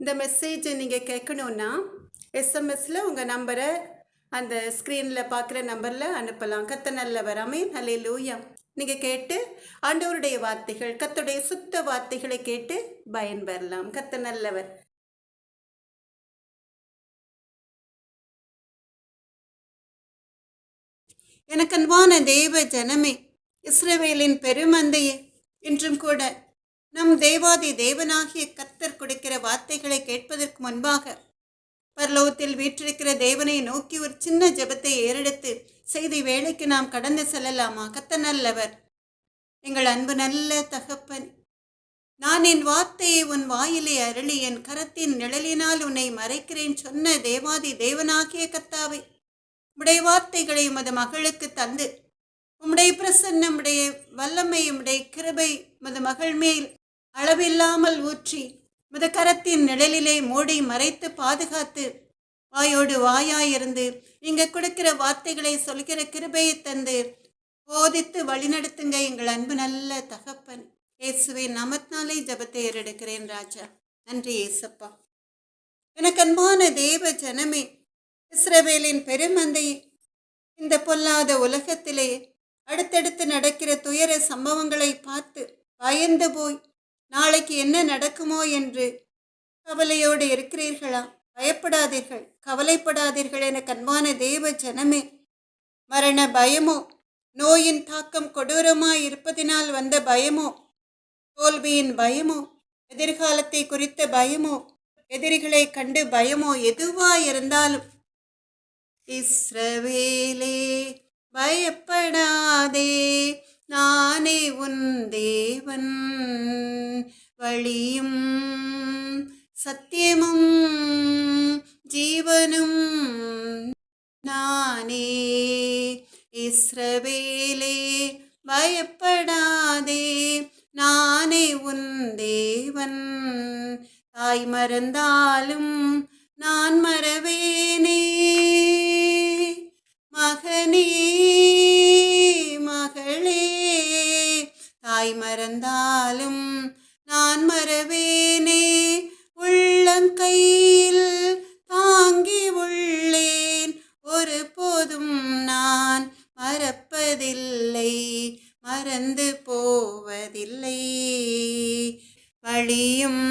இந்த மெசேஜை நீங்கள் கேட்கணுன்னா எஸ்எம்எஸில் உங்கள் நம்பரை அந்த ஸ்க்ரீனில் பார்க்குற நம்பரில் அனுப்பலாம். கத்த நல்லவர் அமீன் நல்ல லூயா நீங்கள் கேட்டு ஆண்டவருடைய வார்த்தைகள் கத்துடைய சுத்த வார்த்தைகளை கேட்டு பயன்பெறலாம் கத்த நல்லவர். எனக்கு அன்பான ஜனமே இஸ்ரேவேலின் பெருமந்தையே இன்றும் கூட நம் தேவாதி தேவனாகிய கத்தர் கொடுக்கிற வார்த்தைகளை கேட்பதற்கு முன்பாக பரலோகத்தில் வீற்றிருக்கிற தேவனை நோக்கி ஒரு சின்ன ஜெபத்தை ஏறெடுத்து செய்தி வேலைக்கு நாம் கடந்து செல்லலாமா? கத்த நல்லவர். எங்கள் அன்பு நல்ல தகப்பன் நான் என் வார்த்தையை உன் வாயிலே அருளி என் கரத்தின் நிழலினால் உன்னை மறைக்கிறேன் சொன்ன தேவாதி தேவனாகிய கத்தாவை உடைய வார்த்தைகளை உமது மகளுக்கு தந்து உம்முடைய பிரசன்னம் உடைய வல்லமை உடைய கிருபை உமது மகள் மேல் அளவில்லாமல் ஊற்றி முதக்கரத்தின் நிழலிலே மூடி மறைத்து பாதுகாத்து வாயோடு வாயாயிருந்து இங்க கொடுக்கிற வார்த்தைகளை சொல்கிற கிருபையை தந்து போதித்து வழிநடத்துங்க எங்கள் அன்பு நல்ல தகப்பன். இயேசுவை நமத்தினாலே ஜபத்தை ஏறெடுக்கிறேன் ராஜா. நன்றி ஏசப்பா எனக்கு அன்பான தேவ ஜனமே இஸ்ரவேலின் பெருமந்தை இந்த பொல்லாத உலகத்திலே அடுத்தடுத்து நடக்கிற துயர சம்பவங்களை பார்த்து பயந்து போய் நாளைக்கு என்ன நடக்குமோ என்று கவலையோடு இருக்கிறீர்களா? பயப்படாதீர்கள். கவலைப்படாதீர்கள் என கண்மான தேவ ஜனமே மரண பயமோ? நோயின் தாக்கம் கொடூரமாய் இருப்பதினால் வந்த பயமோ? தோல்வியின் பயமோ? எதிர்காலத்தை குறித்த பயமோ? எதிரிகளை கண்டு பயமோ? எதுவாய் இருந்தாலும் இஸ்ரவேலே பயப்படாதே. நானே உன் தேவன். வழியும் சத்தியமும் ஜீவனும் நானே. இஸ்ரவேலே பயப்படாதே. நானே உன் தேவன். தாய் மறந்தாலும் நான் மறவேனே. மகனே மகளே. தாய் மறந்தாலும் நான் மறவேனே. உள்ளங்கையில் தாங்கி உள்ளேன். ஒரு போதும் நான் மறப்பதில்லை. மறந்து போவதில்லை. வழியும்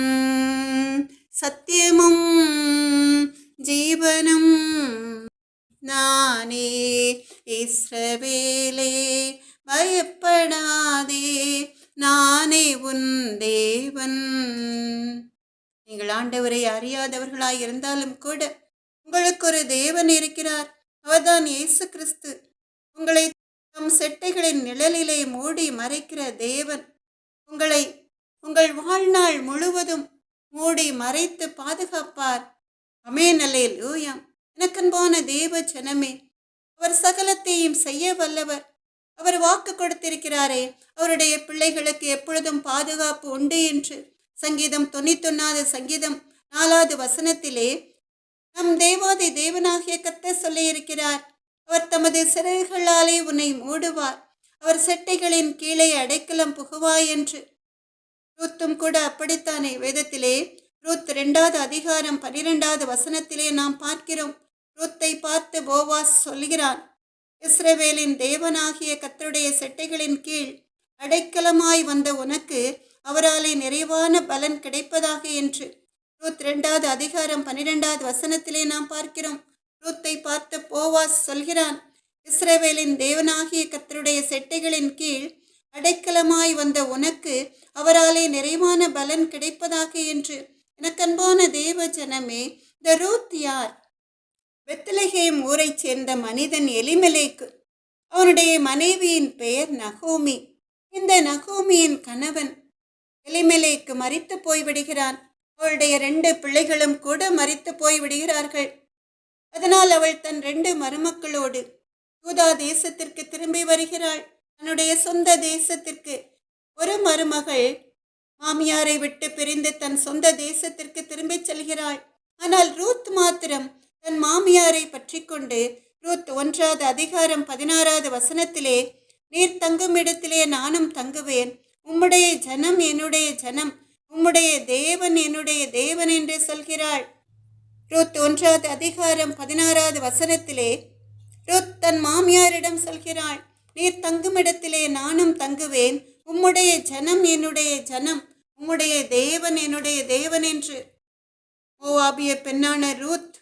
இருந்தாலும் கூட உங்களுக்கு ஒரு தேவன் இருக்கிறார். அவர்தான் இயேசு கிறிஸ்து. உங்களை தம் செட்டைகளின் நிழலிலே மூடி மறைக்கிற தேவன். உங்களை உங்கள் வாழ்நாள் முழுவதும் மூடி மறைத்து பாதுகாப்பார். அமேனலே லூயாம் எனக்கன்பான தேவ ஜனமே அவர் சகலத்தையும் செய்ய வல்லவர். அவர் வாக்கு கொடுத்திருக்கிறாரே அவருடைய பிள்ளைகளுக்கு எப்பொழுதும் பாதுகாப்பு உண்டு என்று. சங்கீதம் தொண்ணூத்தொன்னாவது சங்கீதம் நாலாவது வசனத்திலே நம் தேவாதி தேவனாகிய கத்த சொல்லியிருக்கிறார் அவர் தமது சிறகுகளாலே உன்னை மூடுவார் அவர் செட்டைகளின் கீழே அடைக்கலம் புகுவாய் என்று. ரூத்தும் கூட அப்படித்தானே வேதத்திலே ரூத் ரெண்டாவது அதிகாரம் பனிரெண்டாவது வசனத்திலே நாம் பார்க்கிறோம். ரூத்தை பார்த்து போவாஸ் சொல்கிறான் இஸ்ரவேலின் தேவனாகிய கத்தருடைய செட்டைகளின் கீழ் அடைக்கலமாய் வந்த உனக்கு அவராலே நிறைவான பலன் கிடைப்பதாக என்று. ரூத் ரெண்டாவது அதிகாரம் பன்னிரெண்டாவது வசனத்திலே நாம் பார்க்கிறோம். ரூத்தை பார்த்து போவாஸ் சொல்கிறான் இஸ்ரேவேலின் தேவனாகிய கத்தருடைய செட்டைகளின் கீழ் அடைக்கலமாய் வந்த உனக்கு அவராலே நிறைவான பலன் கிடைப்பதாக என்று. எனக்கன்பான தேவ ஜனமே த ரூத் யார்? வெத்தலகேம் ஊரைச் சேர்ந்த மனிதன் எலிமலேக்கு. அவனுடைய மனைவியின் பெயர் நகோமி. இந்த நகோமியின் கணவன் எலிமலேக்கு மறித்து போய்விடுகிறான். அவளுடைய ரெண்டு பிள்ளைகளும் கூட மறித்து போய் விடுகிறார்கள். அதனால் அவள் தன் ரெண்டு மருமக்களோடு யூதா தேசத்திற்கு திரும்பி வருகிறாள். தன்னுடைய சொந்த தேசத்திற்கு ஒரு மருமகள் மாமியாரை விட்டு பிரிந்து தன் சொந்த தேசத்திற்கு திரும்பிச் செல்கிறாள். ஆனால் ரூத் மாத்திரம் தன் மாமியாரை பற்றி கொண்டு ரூத் ஒன்றாவது அதிகாரம் பதினாறாவது வசனத்திலே நீர் தங்கும் இடத்திலே நானும் தங்குவேன். உம்முடைய ஜனம் என்னுடைய ஜனம். உம்முடைய தேவன் என்னுடைய தேவன் என்று சொல்கிறாள். ருத் ஒன்றாவது அதிகாரம் பதினாறாவது வசனத்திலே ருத் தன் மாமியாரிடம் சொல்கிறாள் நீர் தங்குமிடத்திலே நானும் தங்குவேன். உம்முடைய ஜனம் என்னுடைய ஜனம். உம்முடைய தேவன் என்னுடைய தேவன் என்று. ஓவாபிய பெண்ணான ரூத்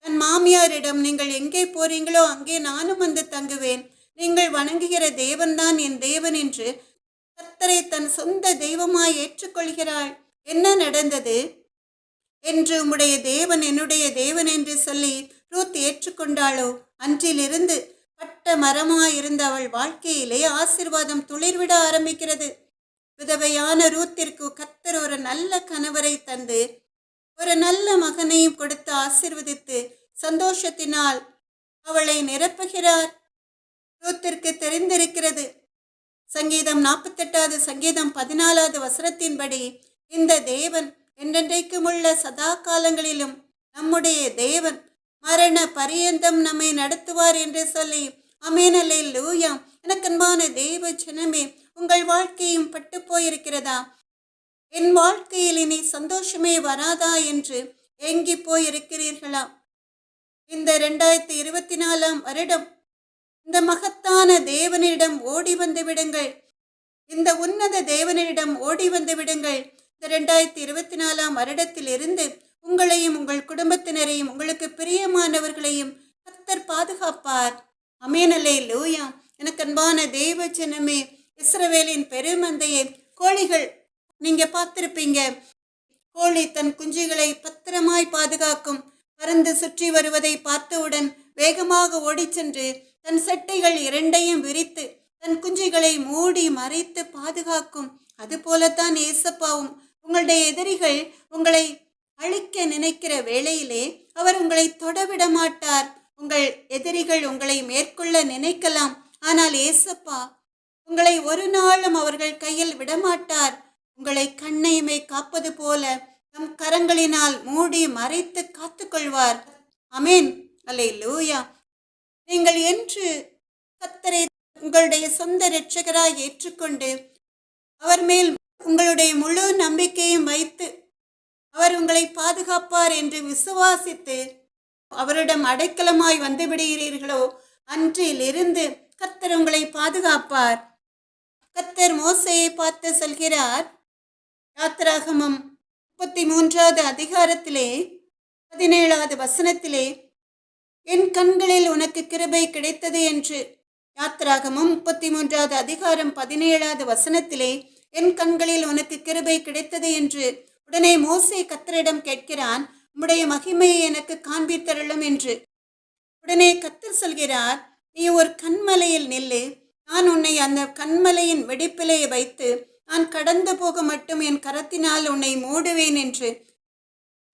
தன் மாமியாரிடம் நீங்கள் எங்கே போறீங்களோ அங்கே நானும் வந்து தங்குவேன். நீங்கள் வணங்குகிற தேவன்தான் என் தேவன் என்று கத்தரை தன் சொந்த தெய்வமாய் ஏற்றுக்கொள்கிறாள். என்ன நடந்தது? என்று உம்முடைய தேவன் என்னுடைய தேவன் என்று சொல்லி ரூத் ஏற்றுக்கொண்டாளோ? அன்றிலிருந்து பட்ட மரமாயிருந்த அவள் வாழ்க்கையிலே ஆசிர்வாதம் துளிர்விட ஆரம்பிக்கிறது. விதவையான ரூத்திற்கு கத்தர் ஒரு நல்ல கணவரை தந்து ஒரு நல்ல மகனையும் கொடுத்து ஆசிர்வதித்து சந்தோஷத்தினால் அவளை நிரப்புகிறார். ரூத்திற்கு தெரிந்திருக்கிறது. சங்கீதம் நாற்பத்தெட்டாவது சங்கீதம் பதினாலாவது வசனத்தின்படி இந்த தேவன் என்றென்றைக்கும் உள்ள சதா காலங்களிலும் நம்முடைய தேவன் மரண பரியந்தம் நம்மை நடத்துவார் என்று சொல்லி அமேனலே லூயா எனக்கன்பான தேவ ஜனமே உங்கள் வாழ்க்கையும் பட்டு போயிருக்கிறதா? என் வாழ்க்கையில் இனி சந்தோஷமே வராதா என்று ஏங்கி போயிருக்கிறீர்களா? இந்த ரெண்டாயிரத்தி இருபத்தி நாலாம் வருடம் இந்த மகத்தான தேவனிடம் ஓடி வந்து விடுங்கள். இந்த உன்னத தேவனிடம் ஓடி வந்து விடுங்கள். இந்த ரெண்டாயிரத்தி இருபத்தி நாலாம் வருடத்திலிருந்து உங்களையும் உங்கள் குடும்பத்தினரையும் உங்களுக்கு பிரியமானவர்களையும் கத்தர் பாதுகாப்பார். அமேனலே லூயா எனக்கு அன்பான தேவ ஜனமே இஸ்ரவேலின் பெருமந்தையை கோழிகள் நீங்க பார்த்திருப்பீங்க. கோழி தன் குஞ்சுகளை பத்திரமாய் பாதுகாக்கும் பறந்து சுற்றி வருவதை பார்த்தவுடன் வேகமாக ஓடிச் சென்று தன் செட்டைகள் இரண்டையும் விரித்து தன் குஞ்சுகளை மூடி மறைத்து பாதுகாக்கும். அதுபோலத்தான் ஏசப்பாவும் உங்களுடைய எதிரிகள் உங்களை அழிக்க நினைக்கிற வேளையிலே அவர் உங்களை தொடவிட மாட்டார் உங்கள் எதிரிகள் உங்களை மேற்கொள்ள நினைக்கலாம். ஆனால் ஏசப்பா உங்களை ஒரு நாளும் அவர்கள் கையில் விடமாட்டார். உங்களை கண்ணையுமே காப்பது போல தம் கரங்களினால் மூடி மறைத்து காத்துக்கொள்வார். அமேன் அல்லே லூயா நீங்கள் என்று கத்தரை உங்களுடைய சொந்த இரட்சகராய் ஏற்றுக்கொண்டு அவர் மேல் உங்களுடைய முழு நம்பிக்கையும் வைத்து அவர் உங்களை பாதுகாப்பார் என்று விசுவாசித்து அவரிடம் அடைக்கலமாய் வந்து விடுகிறீர்களோ அன்றிலிருந்து கத்தர் உங்களை பாதுகாப்பார். கத்தர் மோசையை பார்த்து சொல்கிறார் யாத்திராகமம் முப்பத்தி மூன்றாவது அதிகாரத்திலே பதினேழாவது வசனத்திலே என் கண்களில் உனக்கு கிருபை கிடைத்தது என்று. யாத்திராகமும் முப்பத்தி மூன்றாவது அதிகாரம் பதினேழாவது வசனத்திலே என் கண்களில் உனக்கு கிருபை கிடைத்தது என்று. உடனே மோசை கத்தரிடம் கேட்கிறான் உம்முடைய மகிமையை எனக்கு காண்பித்தருளும் என்று. உடனே கத்தர் சொல்கிறார் நீ ஒரு கண்மலையில் நில்லு. நான் உன்னை அந்த கண்மலையின் வெடிப்பிலேயே வைத்து நான் கடந்து போக மட்டும் என் கரத்தினால் உன்னை மூடுவேன் என்று.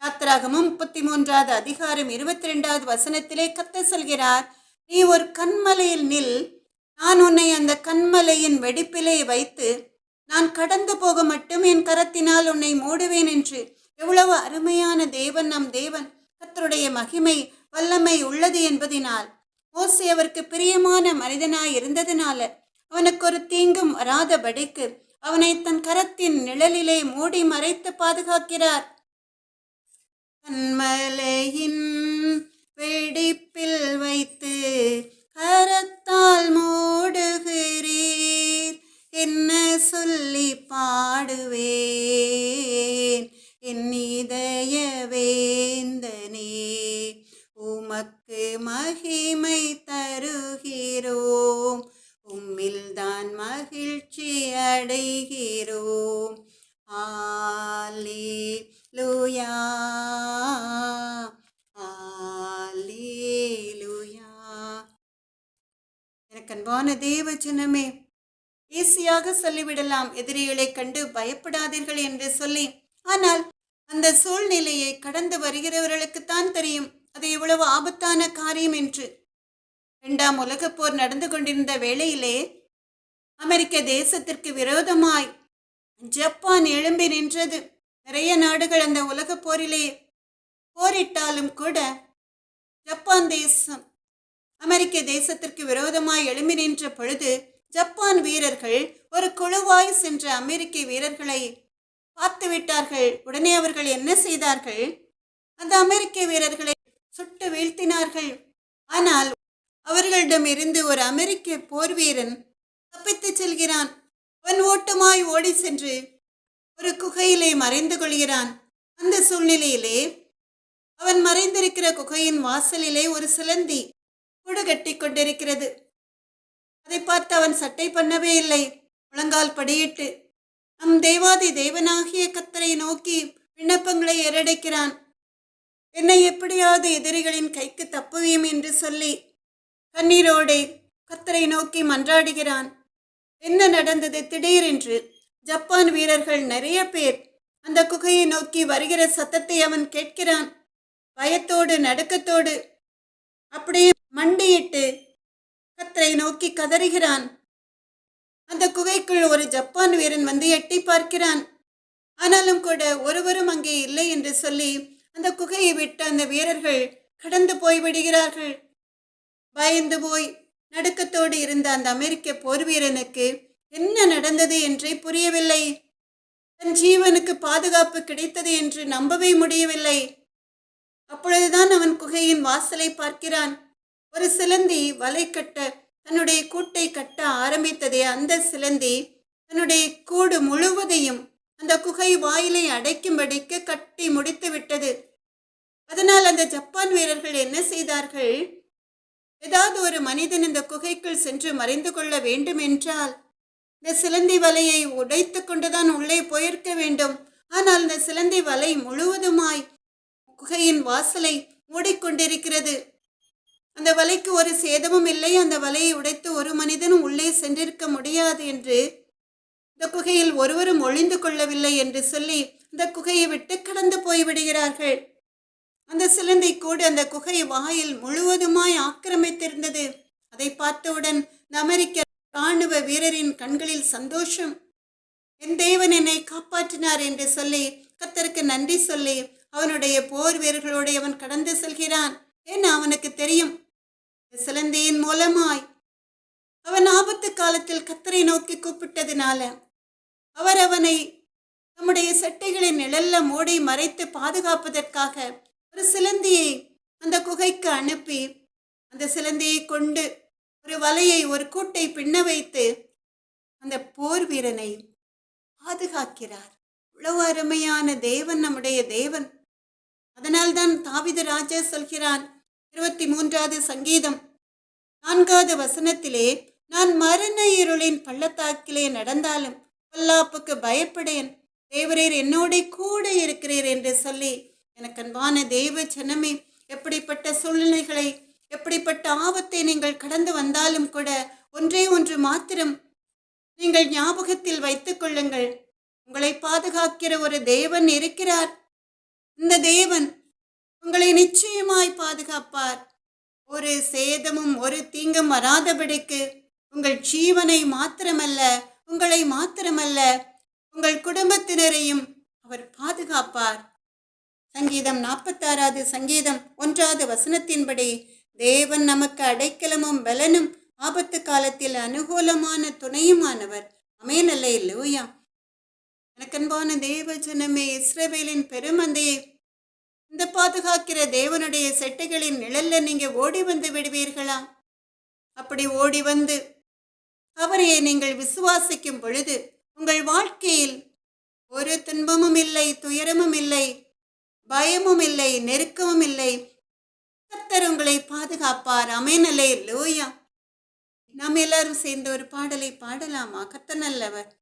யாத்திராகமும் முப்பத்தி மூன்றாவது அதிகாரம் இருபத்தி ரெண்டாவது வசனத்திலே கத்த சொல்கிறார் நீ ஒரு கண்மலையில் நில் நான் உன்னை அந்த கண்மலையின் வெடிப்பிலே வைத்து நான் கடந்து போக மட்டும் என் கரத்தினால் உன்னை மூடுவேன் என்று. எவ்வளவு அருமையான தேவன் நம் தேவன் கத்தருடைய மகிமை வல்லமை உள்ளது என்பதினால். மோசே அவருக்கு பிரியமான மனிதனாய் இருந்ததினால அவனுக்கு ஒரு தீங்கும் வராதபடிக்கு அவனை தன் கரத்தின் நிழலிலே மூடி மறைத்து பாதுகாக்கிறார். கண்மலையின் வெடிப்பில் வை எனக்கன்பான தேவஜனமே. ஈஸியாக சொல்லிவிடலாம் எதிரிகளை கண்டு பயப்படாதீர்கள் என்று சொல்லி ஆனால் அந்த சூழ்நிலையை கடந்து வருகிறவர்களுக்குத்தான் தெரியும் அது எவ்வளவு ஆபத்தான காரியம் என்று. இரண்டாம் உலகப் போர் நடந்து கொண்டிருந்த வேளையிலே அமெரிக்க தேசத்திற்கு விரோதமாய் ஜப்பான் எழும்பி நின்றது. நிறைய நாடுகள் அந்த உலகப் போரிலே போரிட்டாலும் கூட ஜப்பான் தேசம் அமெரிக்க தேசத்திற்கு விரோதமாய் எழும்பி நின்ற பொழுது ஜப்பான் வீரர்கள் ஒரு குழுவாய் சென்ற அமெரிக்க வீரர்களை பார்த்து விட்டார்கள். உடனே அவர்கள் என்ன செய்தார்கள்? அந்த அமெரிக்க வீரர்களை சுட்டு வீழ்த்தினார்கள். ஆனால் அவர்களிடம் இருந்து ஒரு அமெரிக்க போர் வீரன் தப்பித்துச் செல்கிறான். அவன் ஓட்டமாய் ஓடி சென்று ஒரு குகையிலே மறைந்து கொள்கிறான். அந்த சூழ்நிலையிலே அவன் மறைந்திருக்கிற குகையின் வாசலிலே ஒரு சிலந்தி கூடு கொண்டிருக்கிறது அதை பார்த்து அவன் சட்டை பண்ணவே இல்லை. முழங்கால் படியிட்டு நம் தேவாதி தேவனாகிய கத்தரை நோக்கி விண்ணப்பங்களை ஏறடைக்கிறான். என்னை எப்படியாவது எதிரிகளின் கைக்கு தப்புவியும் என்று சொல்லி கண்ணீரோடே கத்தரை நோக்கி மன்றாடுகிறான். என்ன நடந்தது திடீரென்று ஜப்பான் வீரர்கள் நிறைய பேர் அந்த குகையை நோக்கி வருகிற சத்தத்தை அவன் கேட்கிறான். பயத்தோடு நடுக்கத்தோடு அப்படியே மண்டியிட்டு கத்தரை நோக்கி கதறுகிறான். அந்த குகைக்குள் ஒரு ஜப்பான் வீரன் வந்து எட்டி பார்க்கிறான். ஆனாலும் கூட ஒருவரும் அங்கே இல்லை என்று சொல்லி அந்த குகையை விட்டு அந்த வீரர்கள் கடந்து போய் விடுகிறார்கள். பயந்து போய் நடுக்கத்தோடு இருந்த அந்த அமெரிக்க போர் வீரனுக்கு என்ன நடந்தது என்றே புரியவில்லை. தன் ஜீவனுக்கு பாதுகாப்பு கிடைத்தது என்று நம்பவே முடியவில்லை. அப்பொழுதுதான் அவன் குகையின் வாசலை பார்க்கிறான். ஒரு சிலந்தி வலை கட்ட தன்னுடைய கூட்டை கட்ட ஆரம்பித்ததே அந்த சிலந்தி தன்னுடைய கூடு முழுவதையும் அந்த குகை வாயிலை அடைக்கும்படிக்கு கட்டி முடித்து விட்டது. அதனால் அந்த ஜப்பான் வீரர்கள் என்ன செய்தார்கள்? ஏதாவது ஒரு மனிதன் இந்த குகைக்குள் சென்று மறைந்து கொள்ள வேண்டும் என்றால் இந்த சிலந்தி வலையை உடைத்து கொண்டுதான் உள்ளே போயிருக்க வேண்டும். ஆனால் இந்த சிலந்தி வலை முழுவதுமாய் குகையின் வாசலை மூடிக்கொண்டிருக்கிறது. அந்த வலைக்கு ஒரு சேதமும் இல்லை. அந்த வலையை உடைத்து ஒரு மனிதனும் உள்ளே சென்றிருக்க முடியாது என்று இந்த குகையில் ஒருவரும் ஒளிந்து கொள்ளவில்லை என்று சொல்லி இந்த குகையை விட்டு கடந்து போய் விடுகிறார்கள். அந்த சிலந்தை கூட அந்த குகை வாயில் முழுவதுமாய் ஆக்கிரமித்திருந்தது. அதை பார்த்தவுடன் இந்த அமெரிக்க ராணுவ வீரரின் கண்களில் சந்தோஷம். என் தேவன் என்னை காப்பாற்றினார் என்று சொல்லி கத்தருக்கு நன்றி சொல்லி அவனுடைய போர் வீரர்களோடு அவன் கடந்து செல்கிறான். ஏன் அவனுக்கு தெரியும்? சிலந்தையின் மூலமாய். அவன் ஆபத்து காலத்தில் கத்தரை நோக்கி கூப்பிட்டதினால அவர் அவனை தம்முடைய சட்டைகளின் நிழல்ல மூடி மறைத்து பாதுகாப்பதற்காக ஒரு சிலந்தியை அந்த குகைக்கு அனுப்பி அந்த சிலந்தியை கொண்டு ஒரு வலையை ஒரு கூட்டை பின்ன வைத்து அந்த போர் வீரனை பாதுகாக்கிறார். இவ்வளவு அருமையான தேவன் நம்முடைய தேவன். அதனால்தான் தாவித ராஜா சொல்கிறான் இருபத்தி மூன்றாவது சங்கீதம். நான்காவது வசனத்திலே நான் மரண இருளின் பள்ளத்தாக்கிலே நடந்தாலும் பொல்லாப்புக்கு பயப்படேன். தேவரீர் என்னோட கூட இருக்கிறீர் என்று சொல்லி எனக்கு அன்பான தெய்வ ஜனமே எப்படிப்பட்ட சூழ்நிலைகளை எப்படிப்பட்ட ஆபத்தை நீங்கள் கடந்து வந்தாலும் கூட ஒன்றே ஒன்று மாத்திரம் நீங்கள் ஞாபகத்தில் வைத்துக் கொள்ளுங்கள். உங்களை பாதுகாக்கிற ஒரு தேவன் இருக்கிறார். இந்த தேவன் உங்களை நிச்சயமாய் பாதுகாப்பார். ஒரு சேதமும் ஒரு தீங்கும் வராதபடிக்கு உங்கள் ஜீவனை மாத்திரமல்ல உங்களை மாத்திரமல்ல உங்கள் குடும்பத்தினரையும் அவர் பாதுகாப்பார். சங்கீதம் நாற்பத்தாறாவது சங்கீதம் ஒன்றாவது வசனத்தின்படி தேவன் நமக்கு அடைக்கலமும் பலனும் ஆபத்து காலத்தில் அனுகூலமான துணையுமானவர். அமேனல்ல இல்லையா எனக்கன்பான தேவ ஜனமே இஸ்ரேவேலின் பெருமந்தையை இந்த பாதுகாக்கிற தேவனுடைய செட்டைகளின் நிழல்ல நீங்க ஓடி வந்து விடுவீர்களா? அப்படி ஓடி வந்து அவரையே நீங்கள் விசுவாசிக்கும் பொழுது உங்கள் வாழ்க்கையில் ஒரு துன்பமும் இல்லை துயரமும் இல்லை பயமும் இல்லை நெருக்கமும் இல்லை. கர்த்தர் உங்களை பாதுகாப்பார். அமேனலே லோயா நாம் எல்லாரும் சேர்ந்து ஒரு பாடலை பாடலாமா? கத்த நல்லவர்.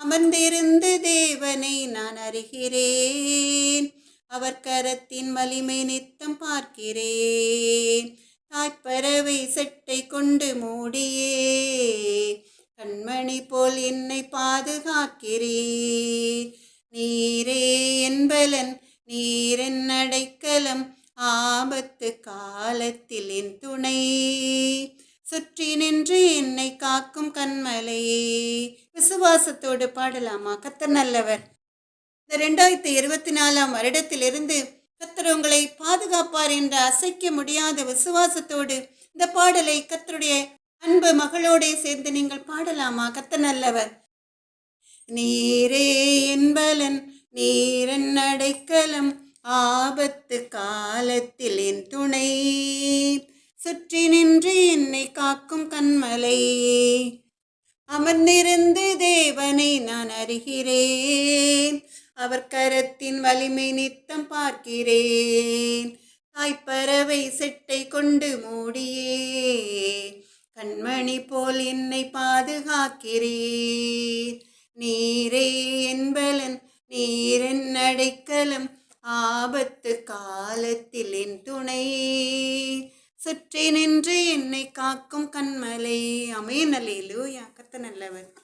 அமர்ந்திருந்து தேவனை நான் அறிகிறேன். அவர் கரத்தின் வலிமை நித்தம் பார்க்கிறேன். தாய்ப்பறவை செட்டை கொண்டு மூடியே கண்மணி போல் என்னை பாதுகாக்கிறீர் நீரே என்பலன் நீரென் அடைக்கலம். ஆபத்து காலத்தில் என் துணை. சுற்றி நின்று என்னை காக்கும் கண்மலையே. விசுவாசத்தோடு பாடலாமா? கத்த நல்லவர். ரெண்டாயிரத்தி இருபத்தி நாலாம் வருடத்திலிருந்து கத்தர் உங்களை பாதுகாப்பார் என்ற அசைக்க முடியாத விசுவாசத்தோடு இந்த பாடலை கத்தருடைய அன்பு மகளோடே சேர்ந்து நீங்கள் பாடலாமா? கத்த நல்லவர். நீரே என்பலன் நீரன் அடைக்கலம் ஆபத்து காலத்தில் என் துணை. சுற்றி நின்று என்னை காக்கும் கண்மலை. அமர்ந்திருந்து தேவனை நான் அறிகிறேன். அவர் கரத்தின் வலிமை நித்தம் பார்க்கிறேன். தாய்ப்பறவை செட்டை கொண்டு மூடியே கண்மணி போல் என்னை பாதுகாக்கிறீர் நீரே என்பலன் நீரென் அடைக்கலம். ஆபத்து காலத்தில் என் துணை. சுற்றி நின்று என்னை காக்கும் கண்மலை. அமேனலேலூயா யாக்கத்த நல்லவர்.